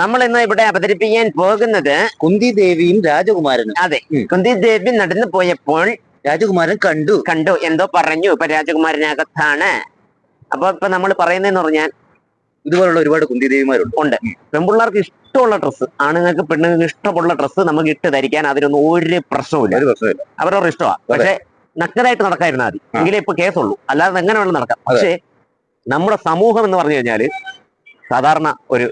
നമ്മൾ ഇന്ന് ഇവിടെ അവതരിപ്പിക്കാൻ പോകുന്നത് കുന്തി ദേവിയും രാജകുമാരനും. അതെ. കുന്തി ദേവി നടന്നു പോയപ്പോൾ രാജകുമാരൻ കണ്ടു. കണ്ടു. എന്തോ പറഞ്ഞു. ഇപ്പൊ രാജകുമാരനകത്താണ്. അപ്പൊ ഇപ്പൊ നമ്മൾ പറയുന്നതെന്ന് പറഞ്ഞാൽ ഇതുപോലുള്ള ഒരുപാട് കുന്തി ദേവിമാരുണ്ട്. ഉണ്ട്. പെൺപിള്ളേർക്ക് ഇഷ്ടമുള്ള ഡ്രസ്സ് ആണുങ്ങൾക്ക് പെണ്ണുങ്ങൾക്ക് ഇഷ്ടമുള്ള ഡ്രസ്സ് നമുക്ക് ഇട്ട് ധരിക്കാൻ അതിനൊന്നും ഒരു പ്രശ്നവുമില്ല. പ്രശ്നമില്ല അവരവരുടെ ഇഷ്ടമാണ് പക്ഷെ നഗ്നതായിട്ട് നടക്കായിരുന്നാൽ മതി. എങ്കിലേ ഇപ്പൊ കേസുള്ളൂ. അല്ലാതെ എങ്ങനെ വേണം നടക്കാം. പക്ഷേ നമ്മുടെ സമൂഹം എന്ന് പറഞ്ഞു കഴിഞ്ഞാൽ സാധാരണ ഒരു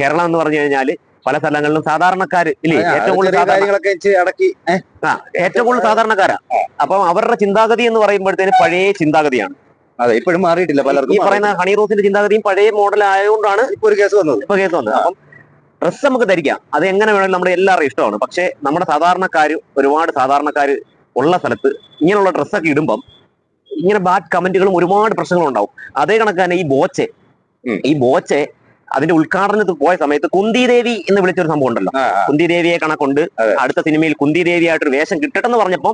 കേരളം എന്ന് പറഞ്ഞു കഴിഞ്ഞാൽ പല സ്ഥലങ്ങളിലും സാധാരണക്കാർ ഇല്ലേ? ഏറ്റവും കൂടുതൽ ഏറ്റവും കൂടുതൽ സാധാരണക്കാരാ. അപ്പം അവരുടെ ചിന്താഗതി എന്ന് പറയുമ്പോഴത്തേന് പഴയ ചിന്താഗതിയാണ്. അതെ ഇപ്പോഴും മാറിയിട്ടില്ല പലർക്കും ഈ പറയുന്ന ഹണി റോസിന്റെ ചിന്താഗതിയും പഴയ മോഡൽ ആയതുകൊണ്ടാണ് ഇപ്പൊ ഒരു കേസ് വന്നത്. ഇപ്പൊ കേസ് വന്നത്. അപ്പം ഡ്രസ്സ് നമുക്ക് ധരിക്കാം. അത് എങ്ങനെ വേണമെങ്കിലും നമ്മുടെ എല്ലാവരും ഇഷ്ടമാണ്. പക്ഷേ നമ്മുടെ സാധാരണക്കാര് ഒരുപാട് സാധാരണക്കാര് ഉള്ള സ്ഥലത്ത് ഇങ്ങനെയുള്ള ഡ്രസ്സൊക്കെ ഇടുമ്പം ഇങ്ങനെ ബാഡ് കമന്റുകളും ഒരുപാട് പ്രശ്നങ്ങളും ഉണ്ടാവും അതേ കണക്ക് തന്നെ ഈ ബോച്ചെ. ഈ ബോച്ചെ അതിന്റെ ഉദ്ഘാടനത്തിൽ പോയ സമയത്ത് കുന്തി ദേവി എന്ന് വിളിച്ചൊരു സംഭവം ഉണ്ടല്ലോ. കുന്തി ദേവിയെ കണക്കൊണ്ട്. അടുത്ത സിനിമയിൽ കുന്തി ദേവിയായിട്ടൊരു വേഷം കിട്ടട്ടെ എന്ന് പറഞ്ഞപ്പോ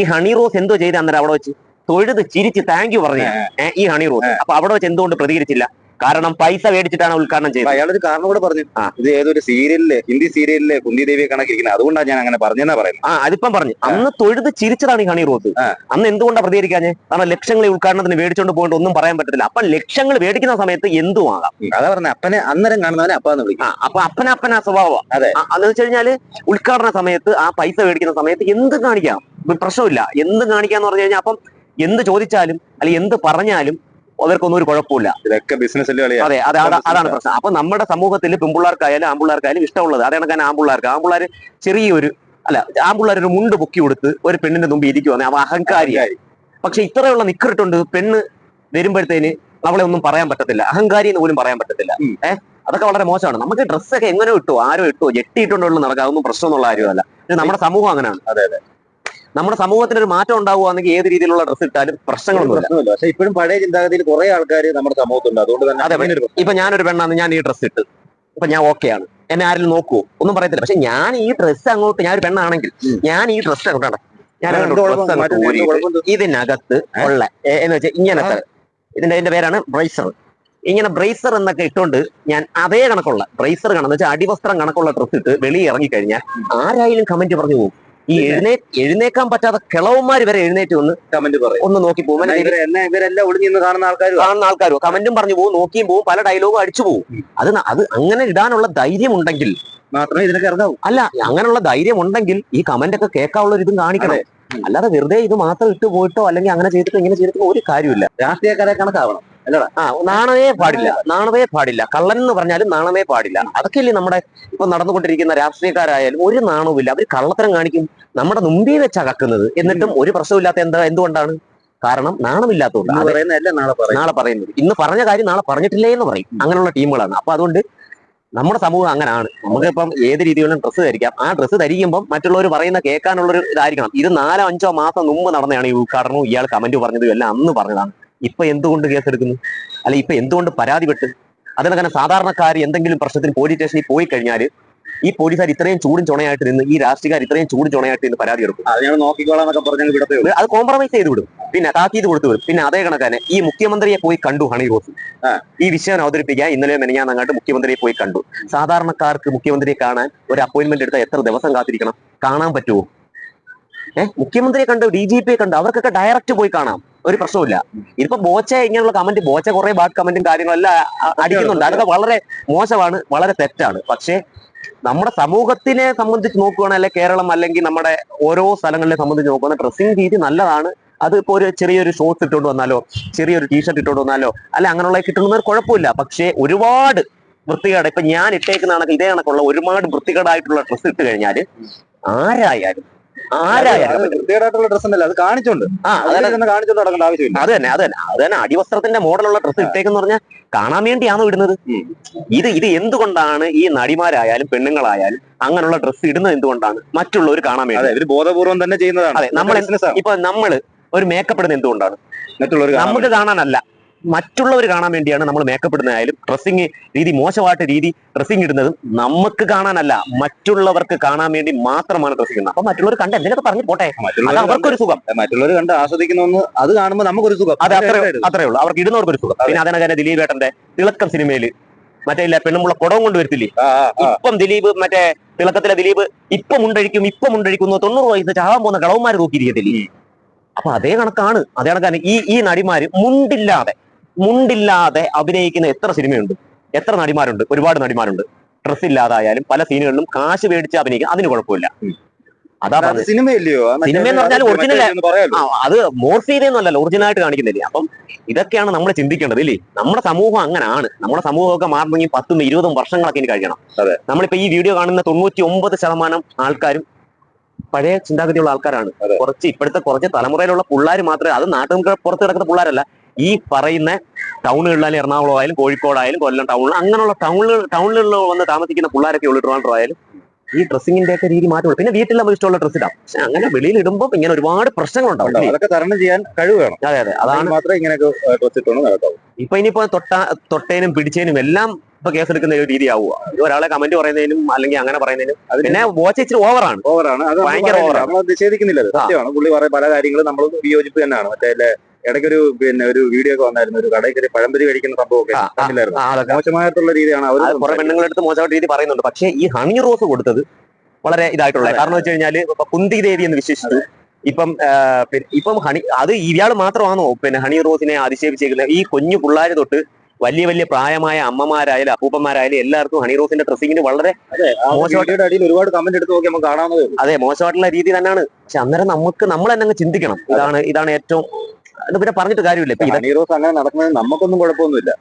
ഈ ഹണി റോസ് എന്തോ ചെയ്ത് അന്നേരം അവിടെ വെച്ച് തൊഴുത് ചിരിച്ച് താങ്ക് യു പറഞ്ഞു. ഈ ഹണി റോസ്. അപ്പൊ അവിടെ വെച്ച് എന്തുകൊണ്ട് പ്രതികരിച്ചില്ല? കാരണം പൈസ മേടിച്ചിട്ടാണ് ഉദ്ഘാടനം അപ്പൊ ചെയ്തത് അയാളൊരു കാരണം കൂടെ പറഞ്ഞു. ആ. ഇത് ഏതൊരു സീരിയലിൽ ഹിന്ദി സീരിയലിലെ കുന്തി ദേവിയെ കണക്കിരിക്കുന്നത്. അതുകൊണ്ടാണ് ഞാൻ അങ്ങനെ പറഞ്ഞെന്നാ പറയുന്നത്. ആ അതിപ്പം പറഞ്ഞു. അന്ന് തൊഴുത് ചിരിച്ചതാണ് ഈ ഹണി റോസ്. അന്ന് എന്തുകൊണ്ടാണ് പ്രതികരിക്കാഞ്ഞ്? കാരണം ലക്ഷങ്ങൾ ഈ ഉദ്ഘാടനത്തിന് മേടിച്ചോണ്ട് പോയിട്ട് ഒന്നും പറയാൻ പറ്റത്തില്ല. അപ്പം ലക്ഷങ്ങൾ മേടിക്കുന്ന സമയത്ത് എന്തും ആകാം അതാ പറഞ്ഞ അപ്പനെ അന്നേരം കാണുന്നവനെ അപ്പാന്ന് വിളിക്കും. ആ അപ്പന അപ്പനപ്പന സ്വഭാവം. അതെ. അതെന്ന് വെച്ച് കഴിഞ്ഞാൽ ഉദ്ഘാടന സമയത്ത് ആ പൈസ മേടിക്കുന്ന സമയത്ത് എന്ത് കാണിക്കാം? പ്രശ്നമില്ല. എന്ത് കാണിക്കാന്ന് പറഞ്ഞു കഴിഞ്ഞാൽ അപ്പം എന്ത് ചോദിച്ചാലും അല്ലെങ്കിൽ എന്ത് പറഞ്ഞാലും അവർക്കൊന്നും ഒരു കുഴപ്പമില്ല. ഇതൊക്കെ അതെ അതെ അതാണ് പ്രശ്നം. അപ്പൊ നമ്മുടെ സമൂഹത്തിൽ പെൺപിള്ളേർക്കായാലും ആമ്പിള്ളേർക്കായാലും ഇഷ്ടമുള്ളത് അതാണ് കാരണം ആമ്പിള്ളേർക്ക്. ആമ്പിള്ളേർ ചെറിയൊരു അല്ല ആമ്പിള്ളേർ ഒരു മുണ്ട് പൊക്കി കൊടുത്ത് ഒരു പെണ്ണിന്റെ മുമ്പ് ഇരിക്കുവാണ് അവ അഹങ്കാരിയായി പക്ഷെ ഇത്രയുള്ള നിക്കറിട്ടുണ്ട് പെണ്ണ് വരുമ്പോഴത്തേന് അവളെ ഒന്നും പറയാൻ പറ്റത്തില്ല. അഹങ്കാരി എന്ന് പോലും പറയാൻ പറ്റത്തില്ല. ഏഹ് അതൊക്കെ വളരെ മോശമാണ്. നമുക്ക് ഡ്രസ്സൊക്കെ എങ്ങനെ ഇട്ടു ആരോ ഇട്ടു ജെട്ടിയിട്ടുണ്ടുള്ള നടക്കുക അതൊന്നും പ്രശ്നമൊന്നുള്ള കാര്യമല്ല. നമ്മുടെ സമൂഹം അങ്ങനെയാണ്. അതെ അതെ, നമ്മുടെ സമൂഹത്തിന് ഒരു മാറ്റം ഉണ്ടാവുകയാണെങ്കിൽ ഏത് രീതിയിലുള്ള ഡ്രസ്സ് ഇട്ടാലും പ്രശ്നങ്ങളൊന്നുമില്ല പക്ഷേ ഇപ്പോഴും പഴയ ചിന്താഗതിയിൽ കുറെ ആൾക്കാർ നമ്മുടെ സമൂഹത്തുണ്ട്. അതുകൊണ്ട് തന്നെ അതെ. ഇപ്പൊ ഞാനൊരു പെണ്ണാന്ന് ഞാൻ ഈ ഡ്രസ്സ് ഇട്ട്. ഇപ്പൊ ഞാൻ ഓക്കെയാണ്. എന്നെ ആരെങ്കിലും നോക്കൂ. ഒന്നും പറയത്തില്ല. പക്ഷെ ഞാൻ ഈ ഡ്രസ്സ് അങ്ങോട്ട് ഞാൻ ഒരു പെണ്ണാണെങ്കിൽ. ഞാൻ ഈ ഡ്രസ്സ് അങ്ങോട്ടാണ് ഞാൻ? ഇതിനകത്ത് ഉള്ള എന്ന് വെച്ചാൽ ഇങ്ങനത്തെ ഇതിന്റെ ഇതിന്റെ പേരാണ് ബ്രൈസർ. ഇങ്ങനെ ബ്രേസർ എന്നൊക്കെ ഇട്ടുകൊണ്ട് ഞാൻ അതേ കണക്കുള്ള ബ്രേസർ കണെന്ന് വെച്ചാൽ അടിവസ്ത്രം കണക്കുള്ള ഡ്രസ്സ് ഇട്ട് വെളിയിൽ ഇറങ്ങിക്കഴിഞ്ഞാൽ ആരായാലും കമന്റ് പറഞ്ഞു പോകും. ഈ എഴുന്നേ എഴുന്നേക്കാൻ പറ്റാത്ത കിളവന്മാര് വരെ എഴുന്നേറ്റ് വന്ന് കമന്റ് പറയും. ഒന്ന് നോക്കി പോകും ഇവരെല്ലാം ഒളിഞ്ഞിന്ന് കാണുന്ന ആൾക്കാർ കാണുന്ന ആൾക്കാരോ. കമന്റും പറഞ്ഞു പോകും നോക്കിയും പോകും പല ഡയലോഗും അടിച്ചു പോകും അത് അത് അങ്ങനെ ഇടാനുള്ള ധൈര്യം ഉണ്ടെങ്കിൽ മാത്രമേ ഇതിനൊക്കെ ഇറങ്ങാവൂ. അല്ല അങ്ങനെയുള്ള ധൈര്യം ഉണ്ടെങ്കിൽ ഈ കമന്റ് ഒക്കെ കേൾക്കാനുള്ള ഒരു ഇതും കാണിക്കണം. അല്ലാതെ വെറുതെ ഇത് മാത്രം ഇട്ട് പോയിട്ടോ അല്ലെങ്കിൽ അങ്ങനെ ചെയ്തിട്ടോ ഇങ്ങനെ ചെയ്തിട്ടോ ഒരു കാര്യമില്ല രാഷ്ട്രീയക്കാരെ കണക്കാവണം. ആ നാണമേ പാടില്ല. നാണമേ പാടില്ല. കള്ളൻ എന്ന് പറഞ്ഞാലും നാണമേ പാടില്ല. അതൊക്കെയല്ലേ നമ്മുടെ ഇപ്പൊ നടന്നുകൊണ്ടിരിക്കുന്ന രാഷ്ട്രീയക്കാരായാലും ഒരു നാണവുമില്ല. അവർ കള്ളത്തരം കാണിക്കും. നമ്മുടെ മുമ്പിൽ വെച്ച് അകക്കുന്നത്. എന്നിട്ടും ഒരു പ്രശ്നമില്ലാത്ത എന്താ എന്തുകൊണ്ടാണ്? കാരണം നാണമില്ലാത്തതുകൊണ്ട്. നാളെ പറയുന്നത്. ഇന്ന് പറഞ്ഞ കാര്യം നാളെ പറഞ്ഞിട്ടില്ലേ എന്ന് പറയും. അങ്ങനെയുള്ള ടീമുകളാണ്. അപ്പൊ അതുകൊണ്ട് നമ്മുടെ സമൂഹം അങ്ങനെയാണ് നമുക്കിപ്പം ഏത് രീതിയിലും ഡ്രസ്സ് ധരിക്കാം. ആ ഡ്രസ്സ് ധരിക്കുമ്പോൾ മറ്റുള്ളവർ പറയുന്ന കേൾക്കാനുള്ള ഒരു ഇതായിരിക്കണം. ഇത് നാലോ അഞ്ചോ മാസം മുമ്പ് നടന്നതാണ് ഈ ഉദ്ഘാടനവും ഇയാൾ കമന്റ് പറഞ്ഞതും എല്ലാം അന്ന് പറഞ്ഞതാണ്. ഇപ്പൊ എന്തുകൊണ്ട് കേസെടുക്കുന്നു? അല്ലെ ഇപ്പൊ എന്തുകൊണ്ട് പരാതിപ്പെട്ട്? അതിനങ്ങനെ സാധാരണക്കാർ എന്തെങ്കിലും പ്രശ്നത്തിന് പോലീസ് സ്റ്റേഷനിൽ പോയി കഴിഞ്ഞാൽ ഈ പോലീസുകാർ ഇത്രയും ചൂടും ചുണയായിട്ട് നിന്ന് ഈ രാഷ്ട്രീയക്കാർ ഇത്രയും ചൂടും ചുണയായിട്ട് നിന്ന് പരാതി എടുക്കും അത് കോംപ്രമൈസ് ചെയ്ത് വിടും. പിന്നെ താക്കീത് കൊടുത്തു വിടും. പിന്നെ അതേ കണക്കാനെ ഈ മുഖ്യമന്ത്രിയെ പോയി കണ്ടു ഹണി റോസ്. ഈ വിഷയം അവതരിപ്പിക്കാൻ ഇന്നലെ മെനഞ്ഞാന്ന് അങ്ങോട്ട് മുഖ്യമന്ത്രിയെ പോയി കണ്ടു. സാധാരണക്കാർക്ക് മുഖ്യമന്ത്രിയെ കാണാൻ ഒരു അപ്പോയിന്റ്മെന്റ് എടുത്താൽ എത്ര ദിവസം കാത്തിരിക്കണം? കാണാൻ പറ്റുമോ? ഏഹ് മുഖ്യമന്ത്രിയെ കണ്ടു ഡി ജി പിയെ കണ്ടു അവർക്കൊക്കെ ഡയറക്റ്റ് പോയി കാണാം. ഒരു പ്രശ്നമില്ല ഇതിപ്പോ ബോച്ച ഇങ്ങനെയുള്ള കമന്റ് ബോച്ച കുറെ ബാഡ് കമന്റും കാര്യങ്ങളെല്ലാം അടിക്കുന്നുണ്ട്. അതൊക്കെ വളരെ മോശമാണ് വളരെ തെറ്റാണ്. പക്ഷേ നമ്മുടെ സമൂഹത്തിനെ സംബന്ധിച്ച് നോക്കുകയാണെങ്കിൽ കേരളം അല്ലെങ്കിൽ നമ്മുടെ ഓരോ സ്ഥലങ്ങളെ സംബന്ധിച്ച് നോക്കുന്ന ഡ്രസ്സിംഗ് രീതി നല്ലതാണ്. അത് ഇപ്പോൾ ഒരു ചെറിയൊരു ഷോർട്സ് ഇട്ടുകൊണ്ട് വന്നാലോ ചെറിയൊരു ടീഷർട്ട് ഇട്ടുകൊണ്ട് വന്നാലോ അല്ല അങ്ങനെയുള്ള കിട്ടുന്നവർ കുഴപ്പമില്ല. പക്ഷേ ഒരുപാട് വൃത്തികേട് ഇപ്പൊ ഞാൻ ഇട്ടേക്കുന്ന കണക്ക് ഇതേ കണക്കുള്ള ഒരുപാട് വൃത്തികേടായിട്ടുള്ള ഡ്രസ്സ് ഇട്ട് കഴിഞ്ഞാൽ ആരായാലും വൃത്തികേടായിട്ടുള്ള ഡ്രസ് ഉണ്ടല്ലോ അത് കാണിച്ചോണ്ട്. ആ കാണിച്ചോണ്ട് നടക്കേണ്ട ആവശ്യമില്ല. അത് തന്നെ അത് തന്നെ. അത് തന്നെ അടിവസ്ത്രത്തിന്റെ മോഡലുള്ള ഡ്രസ്സ് ഇട്ടേക്കെന്ന് പറഞ്ഞാൽ കാണാൻ വേണ്ടിയാണോ ഇടുന്നത്? ഇത് ഇത് എന്തുകൊണ്ടാണ് ഈ നടിമാരായാലും പെണ്ണുങ്ങളായാലും അങ്ങനെയുള്ള ഡ്രസ്സ് ഇടുന്നത് എന്തുകൊണ്ടാണ്? മറ്റുള്ളവർ കാണാൻ വേണ്ടി. ഇവർ ബോധപൂർവം തന്നെ ചെയ്യുന്നതാണ്. അതെ നമ്മൾ ഇപ്പൊ നമ്മൾ ഒരു മേക്കപ്പ് ഇടുന്നത് എന്തുകൊണ്ടാണ്? നമുക്ക് കാണാനല്ല. മറ്റുള്ളവർ കാണാൻ വേണ്ടിയാണ് നമ്മൾ മേക്കപ്പ് ഇടുന്നതായാലും ഡ്രസ്സിങ് രീതി മോശമായിട്ട് രീതി ഡ്രസ്സിങ് ഇടുന്നതും നമുക്ക് കാണാനല്ല മറ്റുള്ളവർക്ക് കാണാൻ വേണ്ടി മാത്രമാണ് ഡ്രസ്സിങ് ഇടുന്നത്. അപ്പൊ മറ്റുള്ളവർ കണ്ട് എന്തെങ്കിലും പറഞ്ഞു പോട്ടെ. അവർക്കൊരു സുഖം. മറ്റുള്ളവർ കണ്ട് ആസ്വദിക്കുന്ന അത് കാണുമ്പോൾ നമുക്കൊരു സുഖം. അത് അത്രേ അത്രേ ഉള്ളൂ. അവർക്ക് ഇടുന്നവർക്ക് ഒരു സുഖം പിന്നെ അതിനകത്ത് ദിലീപ് ഏട്ടന്റെ തിളക്കം സിനിമയിൽ മറ്റേ ഇല്ല പെണ്ണുമുള്ള കുടവും കൊണ്ട് വരത്തില്ലേ. ഇപ്പം ദിലീപ് മറ്റേ തിളക്കത്തിലെ ദിലീപ് ഇപ്പം മുണ്ടഴിക്കും ഇപ്പം ഉണ്ടഴിക്കുന്നു തൊണ്ണൂറ് വയസ്സ് ചാവാൻ പോകുന്ന കളവന്മാര് നോക്കിയിരിക്കത്തില്ലേ അപ്പൊ അതേ കണക്കാണ്. അതേ കണക്കാണ്. ഈ ഈ നടിമാര് മുണ്ടില്ലാതെ മുണ്ടില്ലാതെ അഭിനയിക്കുന്ന എത്ര സിനിമയുണ്ട്? എത്ര നടിമാരുണ്ട്? ഒരുപാട് നടിമാരുണ്ട്. ഡ്രസ് ഇല്ലാതായാലും പല സീനുകളിലും കാശ് മേടിച്ച് അഭിനയിക്കും അതിന് കുഴപ്പമില്ല. അതാ സിനിമയില്ലയോ? സിനിമ എന്ന് പറഞ്ഞാൽ ഒറിജിനൽ അത് മോർഫ് ചെയ്തെന്നല്ലല്ലോ ഒറിജിനലായിട്ട് കാണിക്കുന്നില്ലേ? അപ്പം ഇതൊക്കെയാണ് നമ്മൾ ചിന്തിക്കേണ്ടത് ഇല്ലേ? നമ്മുടെ സമൂഹം അങ്ങനെയാണ് നമ്മുടെ സമൂഹമൊക്കെ മാറണമെങ്കിൽ പത്തും ഇരുപതും വർഷങ്ങളൊക്കെ ഇനി കഴിയണം. നമ്മളിപ്പോ ഈ വീഡിയോ കാണുന്ന തൊണ്ണൂറ്റി ഒമ്പത് ശതമാനം ആൾക്കാരും പഴയ ചിന്താഗതിയുള്ള ആൾക്കാരാണ്. കുറച്ച് ഇപ്പോഴത്തെ കുറച്ച് തലമുറയിലുള്ള പിള്ളേർ മാത്രമേ അത് നാട്ടിൽ പുറത്ത് കിടക്കുന്ന പിള്ളേരല്ല. ഈ പറയുന്ന ടൗണുകളിലായാലും എറണാകുളം ആയാലും കോഴിക്കോടായാലും കൊല്ലം ടൗണിൽ അങ്ങനെയുള്ള ടൗണിൽ ടൗണിലുള്ള വന്ന് താമസിക്കുന്ന പിള്ളേരൊക്കെ ഉള്ളു ട്രിവാൻഡ്രം ആയാലും. ഈ ഡ്രസ്സിങ്ങിന്റെ ഒക്കെ രീതി മാറ്റമുള്ളൂ പിന്നെ വീട്ടിൽ നമുക്ക് ഇഷ്ടമുള്ള ഡ്രസ്സ് ഇടാം. പക്ഷെ അങ്ങനെ വെളിയിൽ ഇടുമ്പോൾ ഇങ്ങനെ ഒരുപാട് പ്രശ്നങ്ങളുണ്ടാവും? അതൊക്കെ തരണം ചെയ്യാൻ കഴിവ് വേണം അതെ അതെ. അതാണ് മാത്രമേ ഇങ്ങനെയൊക്കെ ഡ്രസ് ഇട്ടോണ്ട് നടക്കാവൂ. ഇപ്പൊ ഇനിയിപ്പോ തൊട്ട തൊട്ടേനും പിടിച്ചേനും എല്ലാം ഇപ്പൊ കേസെടുക്കുന്ന ഒരു രീതിയാവുക ഇത് ഒരാളെ കമന്റ് പറയുന്നതിനും അല്ലെങ്കിൽ അങ്ങനെ പറയുന്നതിനും പിന്നെ വാച്ച് ഇച്ചിരി ഓവറാണ് ഓവറാണ് ഭയങ്കര ഓവറാണ് നമ്മൾ നിഷേധിക്കുന്നില്ല സത്യമാണ്. പുള്ളി പല കാര്യങ്ങളും നമ്മൾ വിയോജിപ്പ് തന്നെയാണ്. മറ്റേ ഇടയ്ക്കൊരു പിന്നെ ഒരു വീഡിയോ ഒക്കെ വന്നായിരുന്നു. ഒരു കടയിൽ കയറി പഴംപൊരി കഴിക്കുന്ന സംഭവമൊക്കെ മോശമായിട്ടുള്ള രീതിയാണ് അവർ കുറെ പെണ്ണുങ്ങളെടുത്ത് മോശമായിട്ട് രീതി പറയുന്നുണ്ട്. പക്ഷേ ഈ ഹണി റോസ് കൊടുത്തത് വളരെ ഇതായിട്ടുള്ള കാരണം വെച്ച് കഴിഞ്ഞാൽ ഇപ്പൊ കുന്തി ദേവി എന്ന് വിശ്വസിച്ചു ഇപ്പം ഇപ്പം ഹണി അത് ഇയാൾ മാത്രമാണോ പിന്നെ ഹണി റോസിനെ അധിക്ഷേപിച്ചേക്കുന്നത് ഈ കുഞ്ഞു പിള്ളേർ തൊട്ട് വലിയ വലിയ പ്രായമായ അമ്മമാരായാലും അപ്പൂപ്പന്മാരായാലും എല്ലാവർക്കും ഹണി റോസിന്റെ ഡ്രസ്സിങ്ങിന് വളരെ മോശമായിട്ട് വീഡിയോയുടെ അടിയിൽ ഒരുപാട് കമന്റ് എടുത്ത് നോക്കി നമുക്ക് കാണാവുന്നത്. അതെ മോശമായിട്ടുള്ള രീതി തന്നെയാണ് പക്ഷെ അന്നേരം നമുക്ക് നമ്മൾ തന്നെ അങ്ങ് ചിന്തിക്കണം ഇതാണ് ഇതാണ് ഏറ്റവും ഇത് പിന്നെ പറഞ്ഞിട്ട് കാര്യമില്ല. ഇപ്പൊ ഇത് ഹണി അങ്ങനെ നടക്കുന്നത് നമുക്കൊന്നും കുഴപ്പമൊന്നുമില്ല.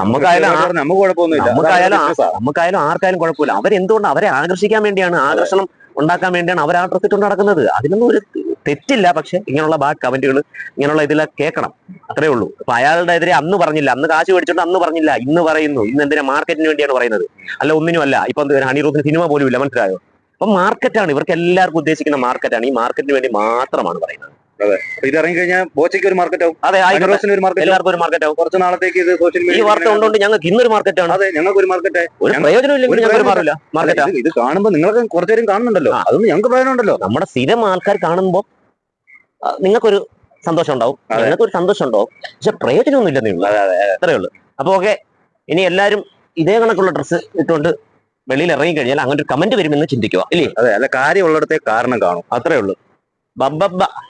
നമുക്കായാലും നമുക്ക് കുഴപ്പമൊന്നുമില്ല. നമുക്കായാലും. നമുക്കായാലും ആർക്കായാലും കുഴപ്പമില്ല. അവരെന്തുകൊണ്ട് അവരെ ആകർഷിക്കാൻ വേണ്ടിയാണ് ആകർഷണം ഉണ്ടാക്കാൻ വേണ്ടിയാണ് അവർ ആ ഡ്രസ് ഇട്ടുകൊണ്ട് നടക്കുന്നത് അതിനൊന്നും ഒരു തെറ്റില്ല. പക്ഷെ ഇങ്ങനെയുള്ള ബാഡ് കമന്റുകൾ ഇങ്ങനെയുള്ള ഇതിലെ കേൾക്കണം. അത്രേ ഉള്ളൂ. അപ്പൊ അയാളുടെ എതിരെ അന്ന് പറഞ്ഞില്ല. അന്ന് കാശ് മേടിച്ചോണ്ട് അന്ന് പറഞ്ഞില്ല. ഇന്ന് പറയുന്നു. ഇന്ന് എന്തിനാ മാർക്കറ്റിന് വേണ്ടിയാണ് പറയുന്നത്. അല്ല ഒന്നിനും അല്ല. ഇപ്പൊ എന്ത് ഹണി റോസിന് സിനിമ പോലും ഇല്ല മനസ്സിലായോ? അപ്പൊ മാർക്കറ്റാണ് ഇവർക്ക് എല്ലാവർക്കും ഉദ്ദേശിക്കുന്ന മാർക്കറ്റാണ് ഈ മാർക്കറ്റിന് വേണ്ടി മാത്രമാണ് പറയുന്നത്. അപ്പൊ ഇത് ബോച്ചയ്ക്ക് ഒരു മാർക്കറ്റ് ആവും. അതെ ആയിക്കോട്ടെ. ഒരു മാർക്കറ്റ് എല്ലാവർക്കും ഒരു മാർക്കറ്റ് ആവും. കുറച്ച് നാളത്തേക്ക് ഇത് സോഷ്യൽ ഈ വാർത്ത ഉണ്ടോണ്ട് ഞങ്ങൾക്ക് ഇന്നൊരു മാർക്കറ്റാണ് അതെ ഞങ്ങൾക്ക് ഒരു മാർക്കറ്റ് ഒരു പ്രയോജനം ഇല്ലെങ്കിൽ ഒരു മാറില്ല മാർക്കറ്റാ ഇത് കാണുമ്പോൾ നിങ്ങൾക്ക് കുറച്ചുപേരും കാണുന്നുണ്ടല്ലോ. അതൊന്നും ഞങ്ങൾക്ക് പ്രയോജനം ഉണ്ടല്ലോ നമ്മുടെ സ്ഥിരം ആൾക്കാർ കാണുമ്പോൾ നിങ്ങൾക്കൊരു സന്തോഷം ഉണ്ടാവും. അതെ. നിങ്ങൾക്കൊരു സന്തോഷം ഉണ്ടാവും. പക്ഷെ പ്രയോജനമൊന്നും ഇല്ലെന്നേ ഉള്ളൂ. അത്രേ ഉള്ളൂ. അപ്പൊ ഓക്കെ ഇനി എല്ലാരും ഇതേ കണക്കുള്ള ഡ്രസ്സ് ഇട്ടുകൊണ്ട് വെളിയിൽ ഇറങ്ങി കഴിഞ്ഞാൽ അങ്ങനെ ഒരു കമന്റ് വരുമെന്ന് ചിന്തിക്കുക. ഇല്ലേ? അതെ അല്ല കാര്യമുള്ളിടത്തെ കാരണം കാണും. അത്രേ ഉള്ളൂ. ബബ്ബ